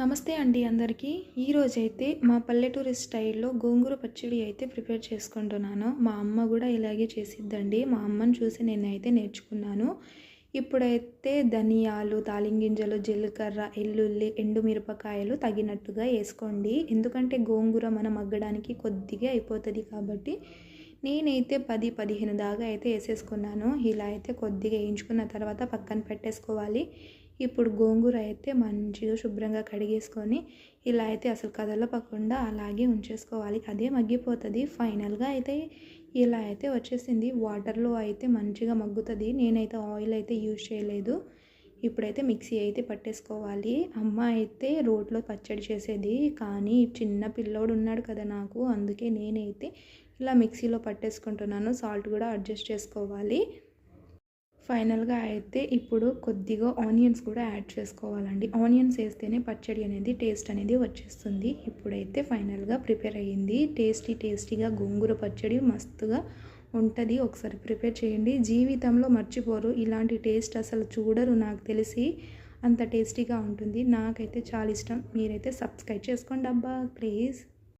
నమస్తే అండి అందరికీ. ఈరోజైతే మా పల్లెటూరి స్టైల్లో గోంగూర పచ్చడి అయితే ప్రిపేర్ చేసుకుంటున్నాను. మా అమ్మ కూడా ఇలాగే చేసిద్దండి. మా అమ్మని చూసి నేనైతే నేర్చుకున్నాను. ఇప్పుడైతే ధనియాలు తాలింగింజలు జీలకర్ర ఎల్లుల్లి ఎండుమిరపకాయలు తగినట్టుగా వేసుకోండి. ఎందుకంటే గోంగూర మనం మగ్గడానికి కొద్దిగా అయిపోతుంది కాబట్టి నేనైతే పది పదిహేను దాకా అయితే వేసేసుకున్నాను. ఇలా అయితే కొద్దిగా వేయించుకున్న తర్వాత పక్కన పెట్టేసుకోవాలి. ఇప్పుడు గోంగూర అయితే మంచిగా శుభ్రంగా కడిగేసుకొని ఇలా అయితే అసలు కదలపకుండా అలాగే ఉంచేసుకోవాలి. అదే మగ్గిపోతుంది. ఫైనల్గా అయితే ఇలా అయితే వచ్చేసింది. వాటర్లో అయితే మంచిగా మగ్గుతుంది. నేనైతే ఆయిల్ అయితే యూజ్ చేయలేదు. ఇప్పుడైతే మిక్సీ అయితే పట్టేసుకోవాలి. అమ్మ అయితే రోట్లో పచ్చడి చేసేది. కానీ చిన్న పిల్లోడు ఉన్నాడు కదా నాకు. అందుకే నేనైతే ఇలా మిక్సీలో పట్టేసుకుంటున్నాను. సాల్ట్ కూడా అడ్జస్ట్ చేసుకోవాలి. ఫైనల్గా అయితే ఇప్పుడు కొద్దిగా ఆనియన్స్ కూడా యాడ్ చేసుకోవాలండి. ఆనియన్స్ వేస్తేనే పచ్చడి అనేది టేస్ట్ అనేది వచ్చేస్తుంది. ఇప్పుడైతే ఫైనల్గా ప్రిపేర్ అయ్యింది. టేస్టీ టేస్టీగా గోంగూర పచ్చడి మస్తుగా ఉంటుంది. ఒకసారి ప్రిపేర్ చేయండి. జీవితంలో మర్చిపోరు. ఇలాంటి టేస్ట్ అసలు చూడరు. నాకు తెలిసి అంత టేస్టీగా ఉంటుంది. నాకైతే చాలా ఇష్టం. మీరైతే సబ్స్క్రైబ్ చేసుకోండి అబ్బా. ప్లీజ్.